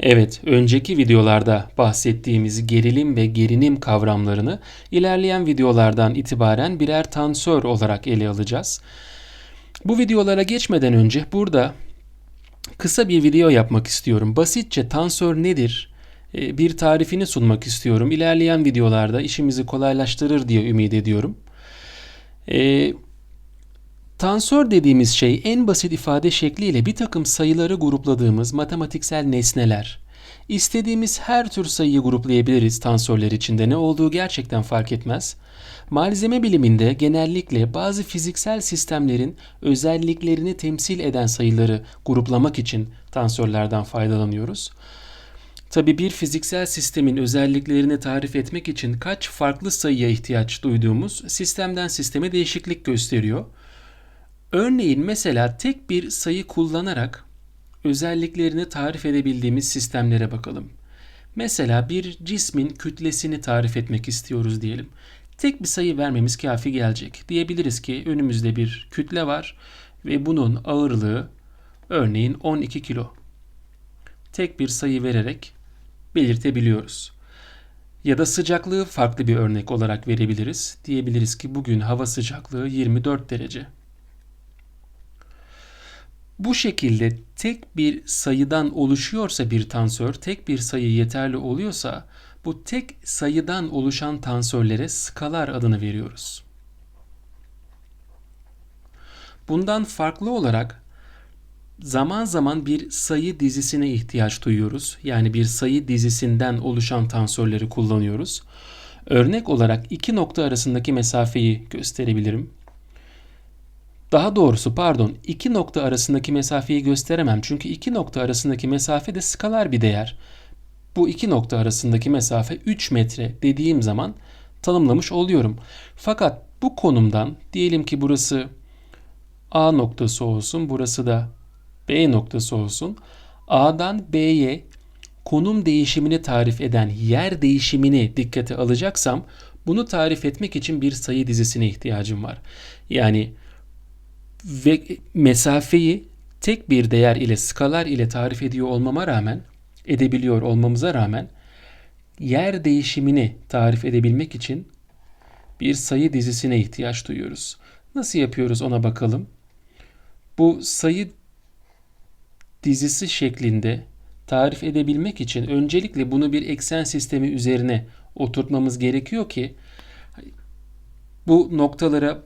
Evet, önceki videolarda bahsettiğimiz gerilim ve gerinim kavramlarını ilerleyen videolardan itibaren birer tansör olarak ele alacağız. Bu videolara geçmeden önce burada kısa bir video yapmak istiyorum. Basitçe tansör nedir? Ee, Bir tarifini sunmak istiyorum. İlerleyen videolarda işimizi kolaylaştırır diye ümit ediyorum. Tansör dediğimiz şey en basit ifade şekliyle bir takım sayıları grupladığımız matematiksel nesneler. İstediğimiz her tür sayıyı gruplayabiliriz tansörler içinde ne olduğu gerçekten fark etmez. Malzeme biliminde genellikle bazı fiziksel sistemlerin özelliklerini temsil eden sayıları gruplamak için tansörlerden faydalanıyoruz. Tabi bir fiziksel sistemin özelliklerini tarif etmek için kaç farklı sayıya ihtiyaç duyduğumuz sistemden sisteme değişiklik gösteriyor. Örneğin mesela tek bir sayı kullanarak özelliklerini tarif edebildiğimiz sistemlere bakalım. Mesela bir cismin kütlesini tarif etmek istiyoruz diyelim. Tek bir sayı vermemiz kafi gelecek. Diyebiliriz ki önümüzde bir kütle var ve bunun ağırlığı örneğin 12 kilo. Tek bir sayı vererek belirtebiliyoruz. Ya da sıcaklığı farklı bir örnek olarak verebiliriz. Diyebiliriz ki bugün hava sıcaklığı 24 derece. Bu şekilde tek bir sayıdan oluşuyorsa bir tansör, tek bir sayı yeterli oluyorsa bu tek sayıdan oluşan tansörlere skalar adını veriyoruz. Bundan farklı olarak zaman zaman bir sayı dizisine ihtiyaç duyuyoruz. Yani bir sayı dizisinden oluşan tansörleri kullanıyoruz. Örnek olarak iki nokta arasındaki mesafeyi gösterebilirim. Daha doğrusu pardon iki nokta arasındaki mesafeyi gösteremem. Çünkü iki nokta arasındaki mesafe de skalar bir değer. Bu iki nokta arasındaki mesafe 3 metre dediğim zaman tanımlamış oluyorum. Fakat bu konumdan diyelim ki burası A noktası olsun, burası da B noktası olsun. A'dan B'ye konum değişimini tarif eden yer değişimini dikkate alacaksam bunu tarif etmek için bir sayı dizisine ihtiyacım var. Yani ve mesafeyi tek bir değer ile skalar ile tarif ediyor olmama rağmen edebiliyor olmamıza rağmen yer değişimini tarif edebilmek için bir sayı dizisine ihtiyaç duyuyoruz. Nasıl yapıyoruz ona bakalım. Bu sayı dizisi şeklinde tarif edebilmek için öncelikle bunu bir eksen sistemi üzerine oturtmamız gerekiyor ki bu noktalara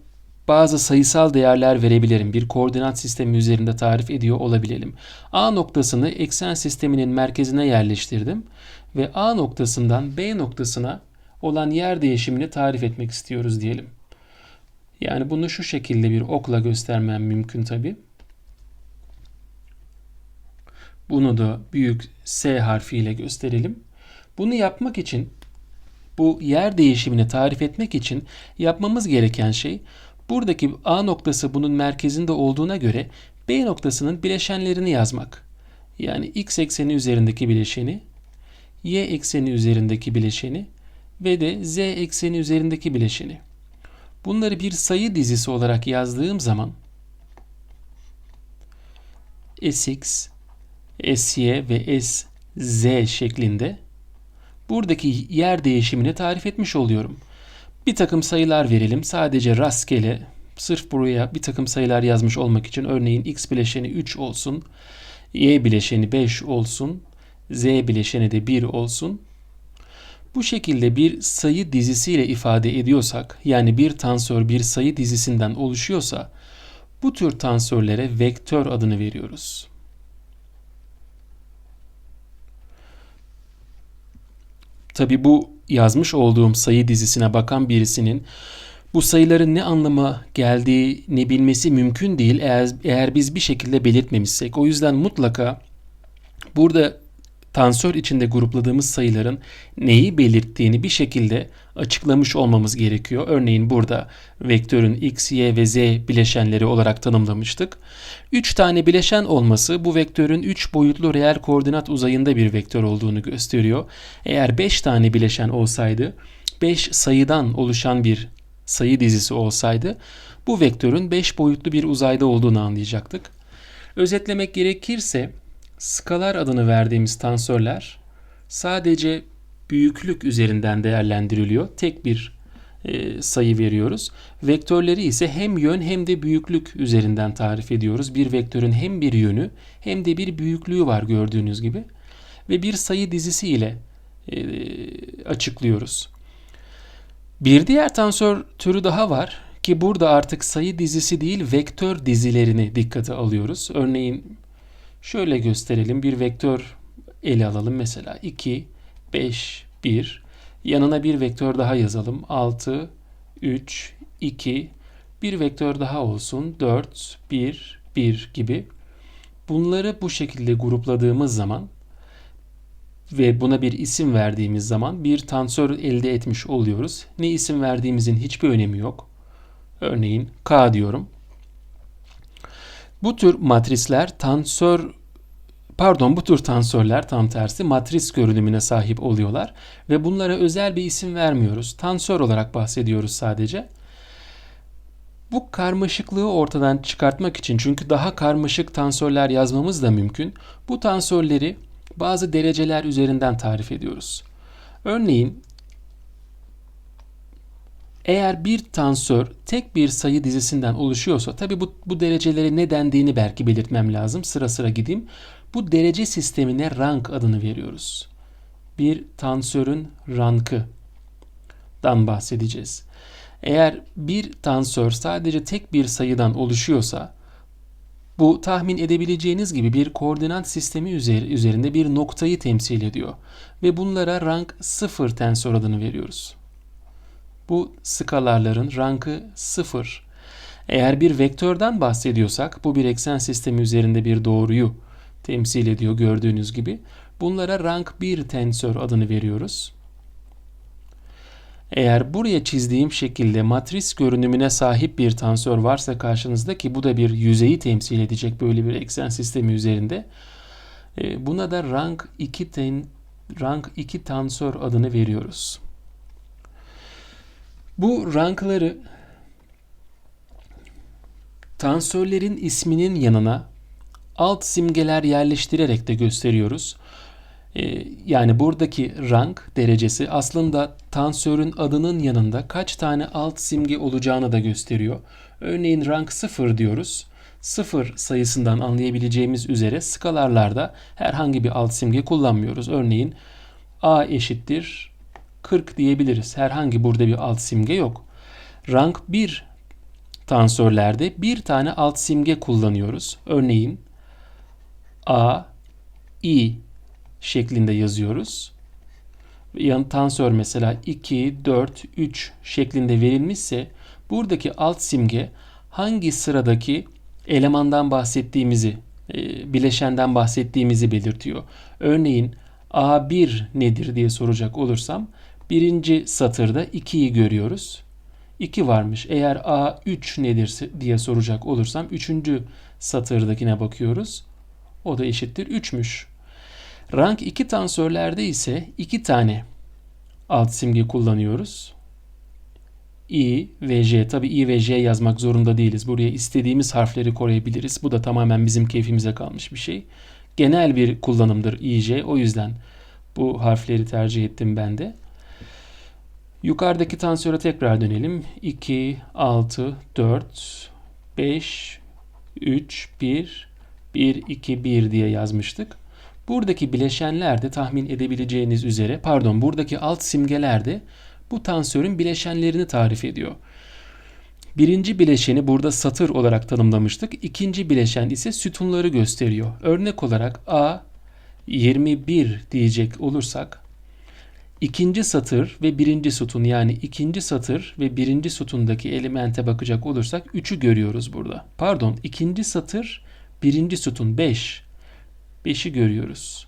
bazı sayısal değerler verebilirim. Bir koordinat sistemi üzerinde tarif ediyor olabilelim. A noktasını eksen sisteminin merkezine yerleştirdim ve A noktasından B noktasına olan yer değişimini tarif etmek istiyoruz diyelim. Yani bunu şu şekilde bir okla göstermem mümkün tabi. Bunu da büyük S harfiyle gösterelim. Bunu yapmak için bu yer değişimini tarif etmek için yapmamız gereken şey Buradaki A noktası bunun merkezinde olduğuna göre B noktasının bileşenlerini yazmak. Yani x ekseni üzerindeki bileşeni, y ekseni üzerindeki bileşeni ve de z ekseni üzerindeki bileşeni. Bunları bir sayı dizisi olarak yazdığım zaman sx, sy ve sz şeklinde buradaki yer değişimini tarif etmiş oluyorum. Bir takım sayılar verelim. Sadece rastgele sırf buraya bir takım sayılar yazmış olmak için örneğin x bileşeni 3 olsun, y bileşeni 5 olsun, z bileşeni de 1 olsun. Bu şekilde bir sayı dizisiyle ifade ediyorsak yani bir tansör bir sayı dizisinden oluşuyorsa bu tür tansörlere vektör adını veriyoruz. Tabi bu yazmış olduğum sayı dizisine bakan birisinin bu sayıların ne anlama geldiğini bilmesi mümkün değil eğer, eğer biz bir şekilde belirtmemişsek. O yüzden mutlaka burada tansör içinde grupladığımız sayıların neyi belirttiğini bir şekilde açıklamış olmamız gerekiyor. Örneğin burada vektörün x, y ve z bileşenleri olarak tanımlamıştık. 3 tane bileşen olması bu vektörün 3 boyutlu reel koordinat uzayında bir vektör olduğunu gösteriyor. Eğer 5 tane bileşen olsaydı 5 sayıdan oluşan bir sayı dizisi olsaydı bu vektörün 5 boyutlu bir uzayda olduğunu anlayacaktık. Özetlemek gerekirse skalar adını verdiğimiz tensörler sadece büyüklük üzerinden değerlendiriliyor. Tek bir e, sayı veriyoruz. Vektörleri ise hem yön hem de büyüklük üzerinden tarif ediyoruz. Bir vektörün hem bir yönü hem de bir büyüklüğü var gördüğünüz gibi. Ve bir sayı dizisi ile e, açıklıyoruz. Bir diğer tensör türü daha var ki burada artık sayı dizisi değil vektör dizilerini dikkate alıyoruz. Örneğin şöyle gösterelim bir vektör ele alalım mesela 2, 5, 1 yanına bir vektör daha yazalım 6, 3, 2 bir vektör daha olsun 4, 1, 1 gibi. Bunları bu şekilde grupladığımız zaman ve buna bir isim verdiğimiz zaman bir tensör elde etmiş oluyoruz. Ne isim verdiğimizin hiçbir önemi yok. Örneğin K diyorum. Bu tür matrisler tensör pardon bu tür tensörler tam tersi matris görünümüne sahip oluyorlar ve bunlara özel bir isim vermiyoruz. Tensör olarak bahsediyoruz sadece. Bu karmaşıklığı ortadan çıkartmak için çünkü daha karmaşık tensörler yazmamız da mümkün. Bu tensörleri bazı dereceler üzerinden tarif ediyoruz. Örneğin eğer bir tensör tek bir sayı dizisinden oluşuyorsa tabi bu, bu dereceleri ne dendiğini belki belirtmem lazım. Sıra sıra gideyim. Bu derece sistemine rank adını veriyoruz. Bir tensörün rankı dan bahsedeceğiz. Eğer bir tensör sadece tek bir sayıdan oluşuyorsa bu tahmin edebileceğiniz gibi bir koordinat sistemi üzerinde bir noktayı temsil ediyor ve bunlara rank 0 tensör adını veriyoruz. Bu skalarların rankı 0. Eğer bir vektörden bahsediyorsak bu bir eksen sistemi üzerinde bir doğruyu temsil ediyor gördüğünüz gibi. Bunlara rank 1 tensör adını veriyoruz. Eğer buraya çizdiğim şekilde matris görünümüne sahip bir tensör varsa karşınızda ki bu da bir yüzeyi temsil edecek böyle bir eksen sistemi üzerinde e, buna da rank 2 ten, rank 2 tensör adını veriyoruz. Bu rankları tensörlerin isminin yanına alt simgeler yerleştirerek de gösteriyoruz. Ee, yani buradaki rank derecesi aslında tensörün adının yanında kaç tane alt simge olacağını da gösteriyor. Örneğin rank 0 diyoruz. 0 sayısından anlayabileceğimiz üzere skalarlarda herhangi bir alt simge kullanmıyoruz. Örneğin a eşittir 40 diyebiliriz. Herhangi burada bir alt simge yok. Rank 1 tensörlerde bir tane alt simge kullanıyoruz. Örneğin a, i şeklinde yazıyoruz. Yan tensör mesela 2, 4, 3 şeklinde verilmişse buradaki alt simge hangi sıradaki elemandan bahsettiğimizi, e, bileşenden bahsettiğimizi belirtiyor. Örneğin A1 nedir diye soracak olursam birinci satırda 2'yi görüyoruz. 2 varmış. Eğer A3 nedir diye soracak olursam üçüncü satırdakine bakıyoruz. O da eşittir 3'müş. Rank 2 tensörlerde ise 2 tane alt simge kullanıyoruz. I ve J. Tabi I ve J yazmak zorunda değiliz. Buraya istediğimiz harfleri koyabiliriz. Bu da tamamen bizim keyfimize kalmış bir şey. Genel bir kullanımdır I, J. O yüzden bu harfleri tercih ettim ben de. Yukarıdaki tensöre tekrar dönelim. 2, 6, 4, 5, 3, 1, 1, 2, 1 diye yazmıştık. Buradaki bileşenler de tahmin edebileceğiniz üzere pardon buradaki alt simgeler de bu tensörün bileşenlerini tarif ediyor. Birinci bileşeni burada satır olarak tanımlamıştık. İkinci bileşen ise sütunları gösteriyor. Örnek olarak A 21 diyecek olursak ikinci satır ve birinci sütun yani ikinci satır ve birinci sütundaki elemente bakacak olursak 3'ü görüyoruz burada. Pardon ikinci satır birinci sütun 5. 5'i görüyoruz.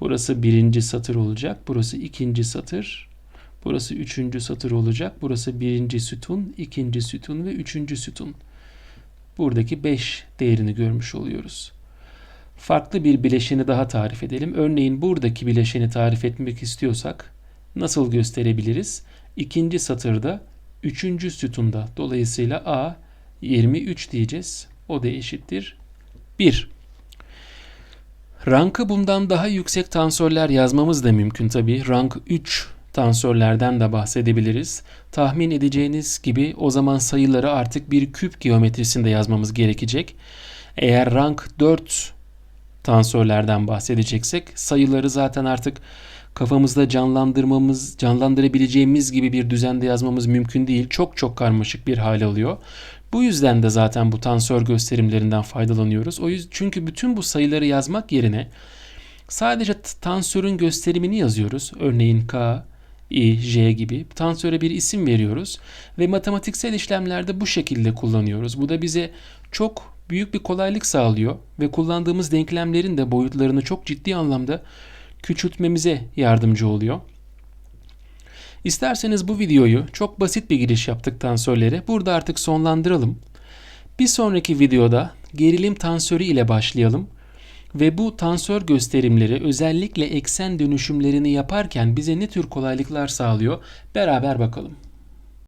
Burası birinci satır olacak. Burası ikinci satır. Burası üçüncü satır olacak. Burası birinci sütun, ikinci sütun ve üçüncü sütun. Buradaki 5 değerini görmüş oluyoruz. Farklı bir bileşeni daha tarif edelim. Örneğin buradaki bileşeni tarif etmek istiyorsak nasıl gösterebiliriz? İkinci satırda üçüncü sütunda dolayısıyla A 23 diyeceğiz. O da eşittir 1. Rankı bundan daha yüksek tensörler yazmamız da mümkün tabi. Rank 3 tensörlerden de bahsedebiliriz. Tahmin edeceğiniz gibi o zaman sayıları artık bir küp geometrisinde yazmamız gerekecek. Eğer rank 4 tensörlerden bahsedeceksek sayıları zaten artık kafamızda canlandırmamız, canlandırabileceğimiz gibi bir düzende yazmamız mümkün değil. Çok çok karmaşık bir hale alıyor. Bu yüzden de zaten bu tensör gösterimlerinden faydalanıyoruz. O yüzden çünkü bütün bu sayıları yazmak yerine sadece tensörün gösterimini yazıyoruz. Örneğin k, i, j gibi tensöre bir isim veriyoruz ve matematiksel işlemlerde bu şekilde kullanıyoruz. Bu da bize çok büyük bir kolaylık sağlıyor ve kullandığımız denklemlerin de boyutlarını çok ciddi anlamda küçültmemize yardımcı oluyor. İsterseniz bu videoyu çok basit bir giriş yaptıktan sonra burada artık sonlandıralım. Bir sonraki videoda gerilim tensörü ile başlayalım ve bu tensör gösterimleri özellikle eksen dönüşümlerini yaparken bize ne tür kolaylıklar sağlıyor beraber bakalım.